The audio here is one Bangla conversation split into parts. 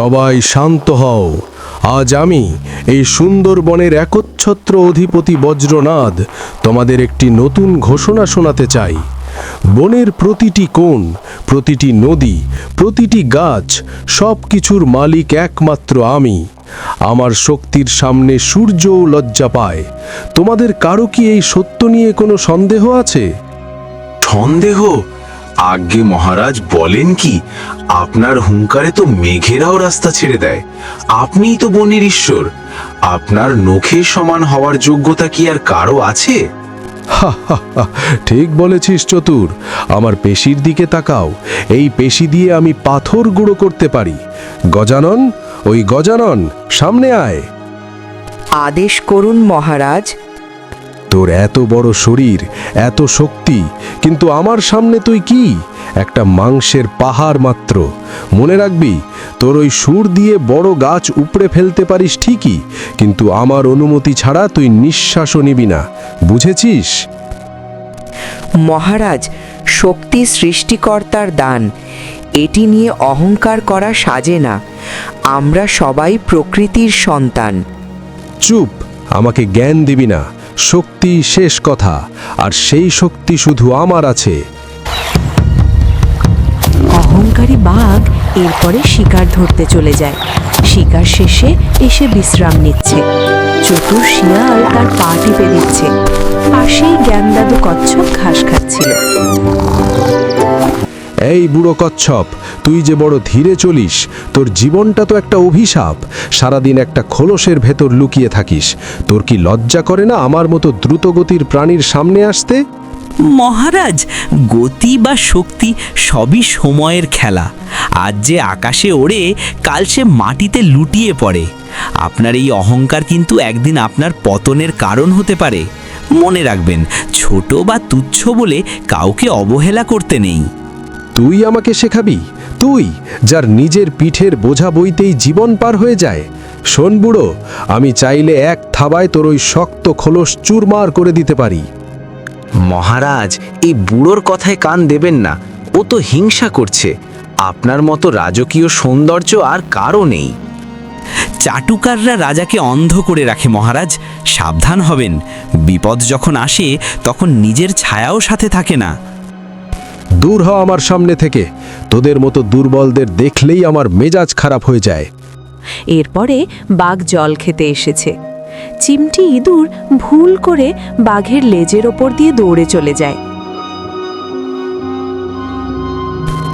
সবাই শান্ত হও। আজ আমি এই সুন্দরবনের একচ্ছত্র অধিপতি বজ্রনাদ তোমাদের একটি নতুন ঘোষণা শোনাতে চাই। বনের প্রতিটি কোণ, প্রতিটি নদী, প্রতিটি গাছ সব কিছুর মালিক একমাত্র আমি। আমার শক্তির সামনে সূর্যও লজ্জা পায়। তোমাদের কারও কি এই সত্য নিয়ে কোনো সন্দেহ আছে? সন্দেহ? আজ্ঞে মহারাজ বলেন কি আপনার হুঙ্কারে তো মেঘেরাও রাস্তা ছেড়ে দেয়। আপনিই তো বনের ঈশ্বর। আপনার নখে সমান হওয়ার যোগ্যতা কি আর কারও আছে? হা, হা, হা, ঠিক বলেছিস চতুর। আমার পেশির দিকে তাকাও। এই পেশি দিয়ে আমি পাথর গুঁড়ো করতে পারি। গজানন ওই গজানন সামনে আয়। আদেশ করুন মহারাজ তোর এত বড় শরীর এত শক্তি কিন্তু আমার সামনে তুই কি? একটা মাংসের পাহাড় মাত্র। মনে রাখবি তোর ওই সুর দিয়ে বড় গাছ উপড়ে ফেলতে পারিস ঠিকই কিন্তু আমার অনুমতি ছাড়া তুই নিঃশ্বাসও নিবি না। বুঝেছিস? মহারাজ শক্তি সৃষ্টিকর্তার দান। এটি নিয়ে অহংকার করা সাজে না। আমরা সবাই প্রকৃতির সন্তান। চুপ আমাকে জ্ঞান দিবি না। শক্তি শেষ কথা, আর সেই শক্তি শুধু আমার আছে। অহংকারী বাঘ এরপরে শিকার ধরতে চলে যায়। শিকার শেষে এসে বিশ্রাম নিচ্ছে। চতুর শিয়াল তার পা টিপে দিচ্ছে। পাশেই জ্ঞানদাদু কচ্ছপ ঘাস খাচ্ছিল। এই বুড়ো কচ্ছপ, তুই যে বড় ধীরে চলিস, তোর জীবনটা তো একটা অভিশাপ। সারাদিন একটা খোলসের ভেতর লুকিয়ে থাকিস। তোর কি লজ্জা করে না আমার মতো দ্রুতগতির প্রাণীর সামনে আসতে? মহারাজ, গতি বা শক্তি সবই সময়ের খেলা। আজ যে আকাশে ওড়ে, কাল সে মাটিতে লুটিয়ে পড়ে। আপনার এই অহংকার কিন্তু একদিন আপনার পতনের কারণ হতে পারে। মনে রাখবেন, ছোট বা তুচ্ছ বলে কাউকে অবহেলা করতে নেই। তুই আমাকে শেখাবি? তুই, যার নিজের পিঠের বোঝা বইতেই জীবন পার হয়ে যায়। শোন বুড়ো, আমি চাইলে এক থাবায় তোর ওই শক্ত খোলস চুরমার করে দিতে পারি। মহারাজ, এই বুড়োর কথায় কান দেবেন না। ও তো হিংসা করছে। আপনার মতো রাজকীয় সৌন্দর্য আর কারও নেই। চাটুকাররা রাজাকে অন্ধ করে রাখে মহারাজ। সাবধান হবেন। বিপদ যখন আসে, তখন নিজের ছায়াও সাথে থাকে না। দূর হ আমার সামনে থেকে। তোদের মতো দুর্বলদের দেখলেই আমার মেজাজ খারাপ হয়ে যায়। এরপরে বাঘ জল খেতে এসেছে। চিমটি ইঁদুর ভুল করে বাঘের লেজের ওপর দিয়ে দৌড়ে চলে যায়।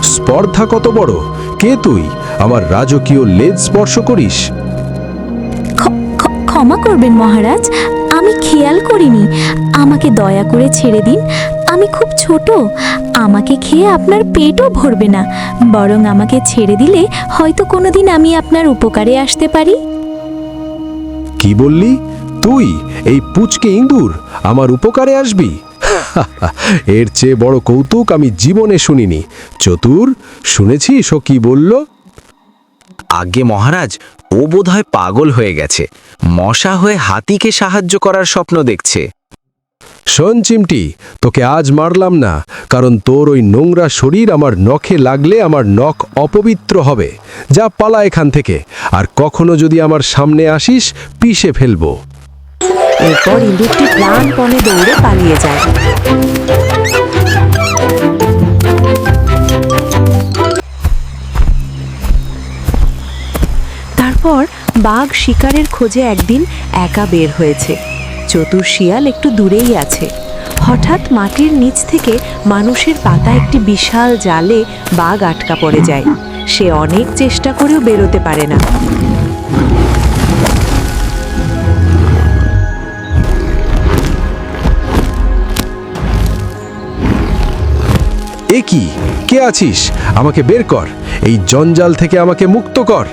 স্পর্ধা কত বড়? কে তুই? আমার রাজকীয় লেজ স্পর্শ করিস। ক্ষ- ক্ষ- ক্ষমা করবেন মহারাজ আমি খেয়াল করিনি। আমাকে দয়া করে ছেড়ে দিন। আমি খুব ছোট আমাকে খেয়ে আপনার পেটও ভরবে না। বরং আমাকে ছেড়ে দিলে হয়তো কোনোদিন আমি আপনার উপকারে আসতে পারি। কি বললি? তুই? এই পুচকে ইঁদুর আমার উপকারে আসবি? এর চেয়ে বড় কৌতুক আমি জীবনে শুনিনি। চতুর শুনেছিস ও কি বলল? আজ্ঞে মহারাজ ও বোধহয় পাগল হয়ে গেছে। মশা হয়ে হাতিকে সাহায্য করার স্বপ্ন দেখছে। শোন চিমটি, তোকে আজ মারলাম না, কারণ তোর ওই নোংরা শরীর আমার নখে লাগলে আমার নখ অপবিত্র হবে। যা, পালা এখান থেকে, আর কখনো যদি আমার সামনে আসিস, পিষে ফেলব। এরপর প্রাণপণে দৌড়ে পালিয়ে যায়। তারপর বাঘ শিকারের খোঁজে একদিন একা বের হয়েছে। চতুর শিয়াল একটু দূরেই আছে। হঠাৎ মাটির নিচ থেকে মানুষের পাতা একটি বিশাল জালে বাঘ আটকা পড়ে যায়। সে অনেক চেষ্টা করেও বেরোতে পারে না। কি? কে আছিস? আমাকে বের কর। এই জঞ্জাল থেকে আমাকে মুক্ত কর।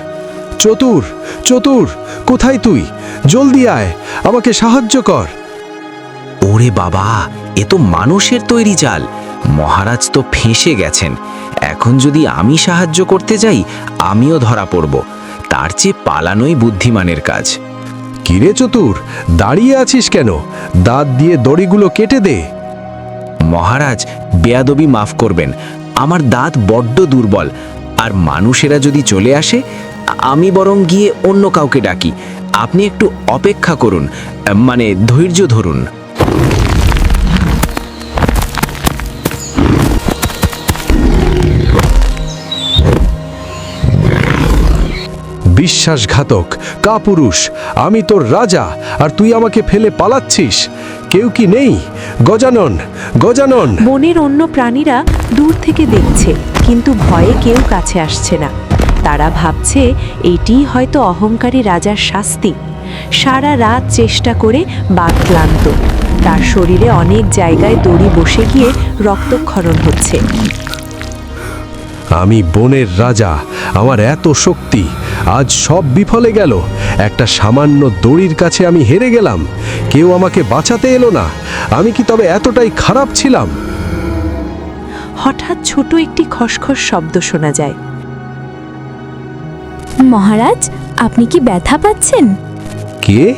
চতুর চতুর! কোথায় তুই? জলদি আয় আমাকে সাহায্য কর। ওরে বাবা এ তো মানুষের তৈরি জাল। মহারাজ তো ফেঁসে গেছেন। এখন যদি আমি সাহায্য করতে যাই আমিও ধরা পড়ব। তার চেয়ে পালানোই বুদ্ধিমানের কাজ। কিরে চতুর দাঁড়িয়ে আছিস কেন? দাঁত দিয়ে দড়িগুলো কেটে দে। মহারাজ বেয়াদবি মাফ করবেন। আমার দাঁত বড্ড দুর্বল। আর মানুষেরা যদি চলে আসে আমি বরং গিয়ে অন্য কাউকে ডাকি। আপনি একটু অপেক্ষা করুন মানে ধৈর্য ধরুন। বিশ্বাসঘাতক কাপুরুষ আমি তোর রাজা আর তুই আমাকে ফেলে পালাচ্ছিস। কেউ কি নেই? গজানন গজানন। বনের অন্য প্রাণীরা দূর থেকে দেখছে কিন্তু ভয়ে কেউ কাছে আসছে না। তারা ভাবছে এটিই হয়তো অহংকারী রাজার শাস্তি। সারা রাত চেষ্টা করে বাঘ ক্লান্ত। তার শরীরে অনেক জায়গায় দড়ি বসে গিয়ে রক্তক্ষরণ হচ্ছে। আমি বনের রাজা আমার এত শক্তি আজ সব বিফলে গেল। একটা সামান্য দড়ির কাছে আমি হেরে গেলাম। কেউ আমাকে বাঁচাতে এলো না। আমি কি তবে এতটাই খারাপ ছিলাম? হঠাৎ ছোট একটি খসখস শব্দ শোনা যায়। মহারাজ আপনি কি ব্যথা পাচ্ছেন? কে?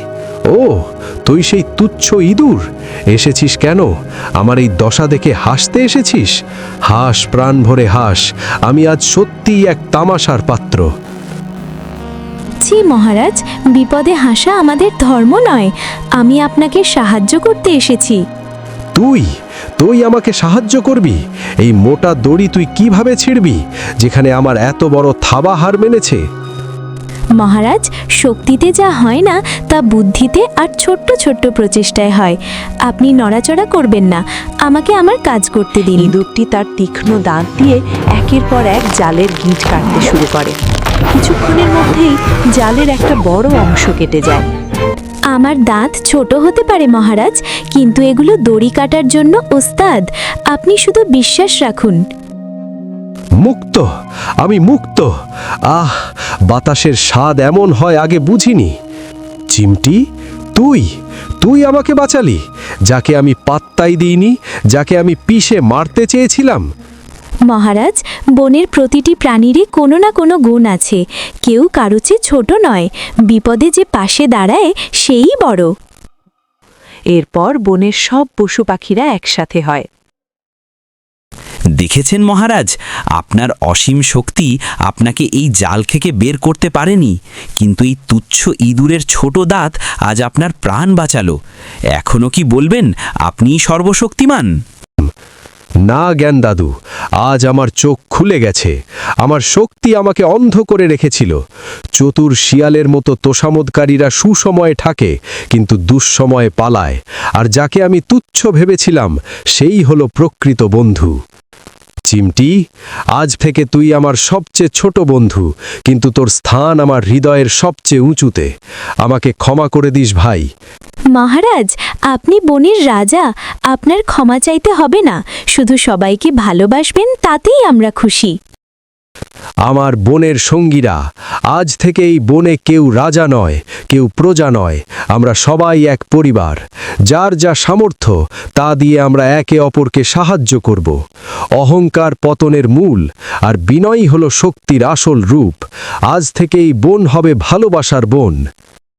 ও তুই সেই তুচ্ছ ইঁদুর। এসেছিস কেন? আমার এই দশা দেখে হাসতে এসেছিস? হাস প্রাণ ভরে হাস। আমি আজ সত্যিই এক তামাশার পাত্র। জি মহারাজ বিপদে হাসা আমাদের ধর্ম নয়। আমি আপনাকে সাহায্য করতে এসেছি। তুই? তুই আমাকে সাহায্য করবি? এই মোটা দড়ি তুই কীভাবে ছিড়বি যেখানে আমার এত বড় থাবা হার মেনেছে? মহারাজ শক্তিতে যা হয় না তা বুদ্ধিতে আর ছোট্ট ছোট্ট প্রচেষ্টায় হয়। আপনি নড়াচড়া করবেন না আমাকে আমার কাজ করতে দিন। ইঁদুরটি তার তীক্ষ্ণ দাঁত দিয়ে একের পর এক জালের গিঁট কাটতে শুরু করে। কিছুক্ষণের মধ্যেই জালের একটা বড় অংশ কেটে যায়। আমার দাঁত ছোট হতে পারে মহারাজ কিন্তু এগুলো দড়ি কাটার জন্য ওস্তাদ আপনি শুধু বিশ্বাস রাখুন। মুক্ত আমি মুক্ত। আহ বাতাসের স্বাদ এমন হয় আগে বুঝিনি। চিমটি তুই তুই আমাকে বাঁচালি যাকে আমি পাত্তাই দিইনি যাকে আমি পিষে মারতে চেয়েছিলাম। মহারাজ বনের প্রতিটি প্রাণীরই কোনো না কোনো গুণ আছে। কেউ কারও চেয়ে ছোট নয় বিপদে যে পাশে দাঁড়ায় সেই বড়। এরপর বনের সব পশু পাখিরা একসাথে হয়। দেখেছেন মহারাজ? আপনার অসীম শক্তি আপনাকে এই জাল থেকে বের করতে পারেনি। কিন্তু এই তুচ্ছ ইঁদুরের ছোট দাঁত আজ আপনার প্রাণ বাঁচালো। এখনও কি বলবেন, আপনিই সর্বশক্তিমান? না জ্ঞান দাদু, আজ আমার চোখ খুলে গেছে। আমার শক্তি আমাকে অন্ধ করে রেখেছিল। চতুর শিয়ালের মতো তোষামোদকারীরা সুসময়ে ঠাকে, কিন্তু দুঃসময়ে পালায়। আর যাকে আমি তুচ্ছ ভেবেছিলাম, সেই হলো প্রকৃত বন্ধু। চিমটি আজ থেকে তুই আমার সবচেয়ে ছোট বন্ধু, কিন্তু তোর স্থান আমার হৃদয়ের সবচেয়ে উঁচুতে। আমাকে ক্ষমা করে দিস ভাই। মহারাজ, আপনি বনের রাজা, আপনার ক্ষমা চাইতে হবে না। শুধু সবাইকে ভালোবাসবেন, তাতেই আমরা খুশি। আমার বোনের সঙ্গীরা, আজ থেকেই বনে কেউ রাজা নয়, কেউ প্রজা নয়, আমরা সবাই এক পরিবার। যার যা সামর্থ্য, তা দিয়ে আমরা একে অপরকে সাহায্য করব। অহংকার পতনের মূল, আর বিনয়ই হল শক্তির আসল রূপ। আজ থেকেই বন হবে ভালোবাসার বন।